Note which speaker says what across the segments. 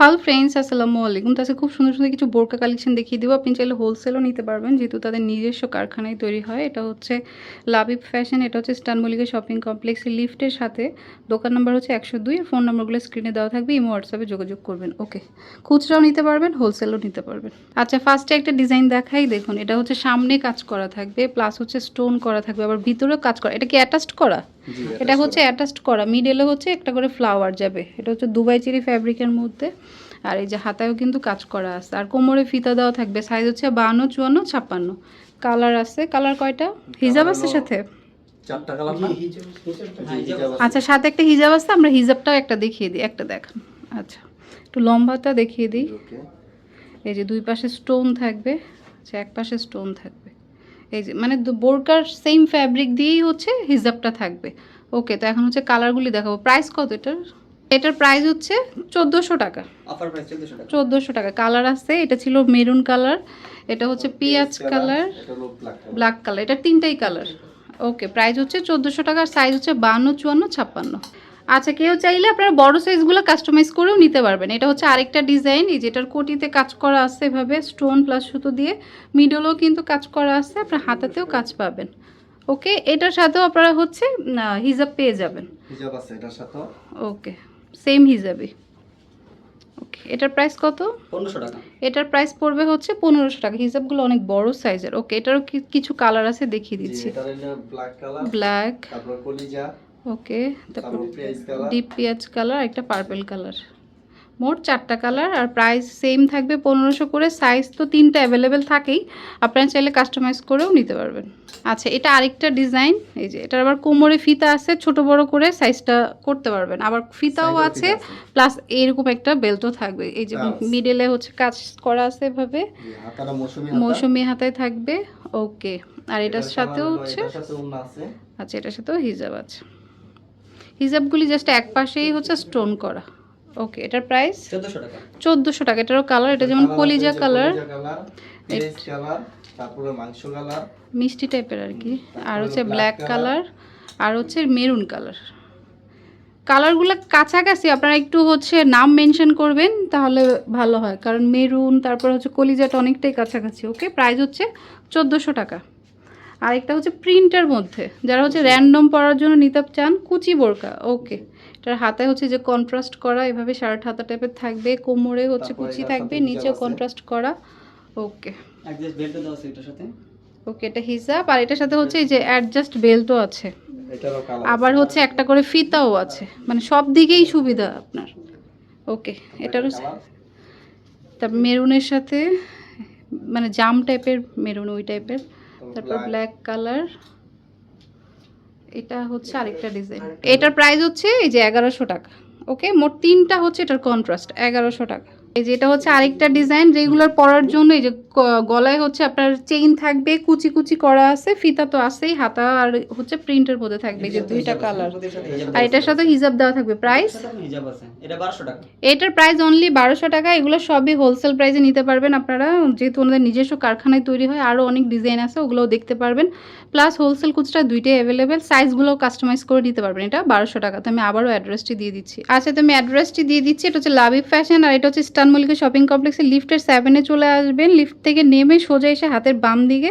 Speaker 1: Hello friends আসসালামু আলাইকুম তো আজকে খুব সুন্দর সুন্দর কিছু বোরকা কালেকশন দেখিয়ে দেবো। আপনি চাইলে হোলসেলও নিতে পারবেন, যেহেতু তাদের নিজস্ব কারখানায় তৈরি হয়। এটা হচ্ছে লাবিব ফ্যাশন এটা হচ্ছে স্টান মল্লিকা শপিং কমপ্লেক্সের লিফটের সাথে। দোকান নাম্বার হচ্ছে একশো দুই ফোন নাম্বারগুলো স্ক্রিনে দেওয়া থাকবে। ইমো হোয়াটসঅ্যাপে যোগাযোগ করবেন। ওকে খুচরাও নিতে পারবেন হোলসেলও নিতে পারবেন। আচ্ছা ফার্স্টে একটা ডিজাইন দেখাই। দেখুন, এটা হচ্ছে সামনে কাজ করা থাকবে প্লাস হচ্ছে স্টোন করা থাকবে, আবার ভিতরেও কাজ করা। এটা কি অ্যাটাচড করা? এটা হচ্ছে অ্যাটাচড করা। মিডেলে হচ্ছে একটা করে ফ্লাওয়ার যাবে। এটা হচ্ছে দুবাই চেরি ফ্যাব্রিকের মধ্যে। আর এই যে হাতায়ও কিন্তু কাজ করা আছে। আর কোমরে ফিতা দেওয়া থাকবে। সাইজ হচ্ছে বাহান্ন চুয়ান্ন ছাপ্পান্ন। কালার আছে। কালার কয়টা? হিজাব আছে সাথে?
Speaker 2: চারটা কালার না?
Speaker 1: আচ্ছা সাথে একটা হিজাব আছে। আমরা হিজাবটাও একটা দেখিয়ে দিই। একটা দেখান। আচ্ছা একটু লম্বাটা দেখিয়ে দিই। এই যে দুই পাশে স্টোন থাকবে। আচ্ছা এক পাশে স্টোন থাকবে। এই যে মানে বোরকার সেম ফ্যাব্রিক দিয়েই হচ্ছে হিজাবটা থাকবে। ওকে তো এখন হচ্ছে কালারগুলি দেখাবো। প্রাইস কত এটার? এটার প্রাইস হচ্ছে চোদ্দোশো টাকা।
Speaker 3: অফার প্রাইস 1400 টাকা।
Speaker 1: চোদ্দোশো টাকা। কালার আছে এটা ছিল মেরুন কালার এটা হচ্ছে পিঁয়াজ colour
Speaker 2: black colour
Speaker 1: black colour এটা তিনটাই কালার ওকে প্রাইস হচ্ছে চোদ্দোশো টাকার সাইজ হচ্ছে বান্ন চুয়ান্ন ছাপ্পান্ন। আচ্ছা কেউ চাইলে আপনারা বড় সাইজগুলো কাস্টমাইজ করেও নিতে পারবেন। এটা হচ্ছে আরেকটা ডিজাইন এই যেটার কোটিতে কাজ করা আছে এভাবে স্টোন প্লাস সুতো দিয়ে। মিডলেও কিন্তু কাজ করা আছে আপনার হাতাতেও কাজ পাবেন। ওকে এটার সাথেও আপনারা হচ্ছে হিজাব পেয়ে যাবেন।
Speaker 2: হিজাব আছে এটার সাথে
Speaker 1: ওকে সেম হিজাবই ওকে এটার প্রাইস কত?
Speaker 3: 1500 টাকা।
Speaker 1: এটার প্রাইস পড়বে হচ্ছে পনেরোশো টাকা। হিসাবগুলো অনেক বড় সাইজের ওকে এটারও কিছু কালার আছে দেখিয়ে দিচ্ছি।
Speaker 2: ব্ল্যাক
Speaker 1: ওকে তারপর ডিপ পেঁয়াজ কালার একটা পার্পেল কালার। মোট চারটা কালার আর প্রাইস সেম থাকবে পনেরোশো করে। সাইজ তো তিনটা অ্যাভেলেবেল থাকেই। আপনারা চাইলে কাস্টমাইজ করেও নিতে পারবেন। আচ্ছা এটা আরেকটা ডিজাইন এই যে এটার আবার কোমরে ফিতা আছে ছোট বড় করে সাইজটা করতে পারবেন। আবার ফিতাও আছে প্লাস এরকম একটা বেল্টও থাকবে। এই যে। মিডলে হচ্ছে কাজ করা আছে এভাবে।
Speaker 2: মৌসুমী
Speaker 1: হাতায় থাকবে। ওকে আর এটার সাথেও হচ্ছে আচ্ছা এটার সাথেও হিজাব আছে। হিজাবগুলি জাস্ট এক পাশেই হচ্ছে স্টোন করা। ওকে এটার প্রাইস
Speaker 3: 1400 টাকা।
Speaker 1: চোদ্দোশো টাকা এটারও কালার এটা যেমন কলিজা কালার
Speaker 2: তারপরে মাংস কালার
Speaker 1: মিষ্টি টাইপের আর কি। আর হচ্ছে ব্ল্যাক কালার আর হচ্ছে মেরুন কালার কালারগুলো কাছাকাছি আপনারা একটু হচ্ছে নাম মেনশন করবেন তাহলে ভালো হয়। কারণ মেরুন তারপর হচ্ছে কলিজাটা অনেকটাই কাছাকাছি ওকে প্রাইস হচ্ছে চোদ্দোশো টাকা। আরেকটা হচ্ছে প্রিন্টের মধ্যে। যারা হচ্ছে র্যান্ডম পরার জন্য নিতে চান কুচি বোরকা ওকে। এটার হাতে হচ্ছে যে কন্ট্রাস্ট করা এভাবে শার্ট হাতা টাইপের থাকবে কোমরে হচ্ছে কুচি থাকবে নিচেও কন্ট্রাস্ট করা ওকে। ওকে এটা হিসাব আর এটার সাথে হচ্ছে এই যে অ্যাডজাস্ট বেল্টও আছে। আবার হচ্ছে একটা করে ফিতাও আছে মানে সব দিকেই সুবিধা আপনার। ওকে এটারও তারপর মেরুনের সাথে মানে জাম টাইপের মেরুন ওই টাইপের তারপর ব্ল্যাক কালার এটা হচ্ছে আরেকটা ডিজাইন এটার প্রাইস হচ্ছে এই যে এগারোশো টাকা ওকে মোট তিনটা হচ্ছে এটার কন্ট্রাস্ট এগারোশো টাকা। এই যে এটা হচ্ছে আরেকটা ডিজাইন রেগুলার পরার জন্য এই যে গলায় হচ্ছে আপনার চেইন থাকবে কুচি কুচি করা আছে ফিতা তো আছেই হাতা আর হচ্ছে প্রিন্টের মধ্যে থাকবে যে দুইটা কালার আর এটার সাথে হিজাব দেওয়া থাকবে। প্রাইস
Speaker 3: হিজাব আছে এটা 1200 টাকা।
Speaker 1: এটার প্রাইস অনলি বারোশো টাকা। এগুলো সবই হোলসেল প্রাইসে নিতে পারবেন আপনারা। যেহেতু ওনাদের নিজস্ব কারখানায় তৈরি হয় আরও অনেক ডিজাইন আছে ওগুলোও দেখতে পারবেন। প্লাস হোলসেল খুচরা দুইটাই অ্যাভেলেবেল সাইজগুলোও কাস্টমাইজ করে দিতে পারবেন। এটা বারোশো টাকা। তো আমি আবারও অ্যাড্রেসটি দিয়ে দিচ্ছি। আচ্ছা তো আমি অ্যাড্রেসটি দিয়ে দিচ্ছি। এটা হচ্ছে লাভিব ফ্যাশন আর এটা হচ্ছে স্টান মল্লিকা শপিং কমপ্লেক্সে লিফটের সেভেনে চলে আসবেন। লিফট থেকে নেমে সোজা এসে হাতের বাম দিকে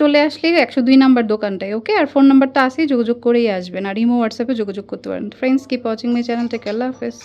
Speaker 1: চলে আসলে একশো দুই নাম্বার দোকানটায় ওকে আর ফোন নাম্বারটা আসেই যোগাযোগ করেই আসবেন। আর ইমো হোয়াটসঅ্যাপে যোগাযোগ করতে পারেন। Friends keep watching my channel take আল্লাহ হাফেজ।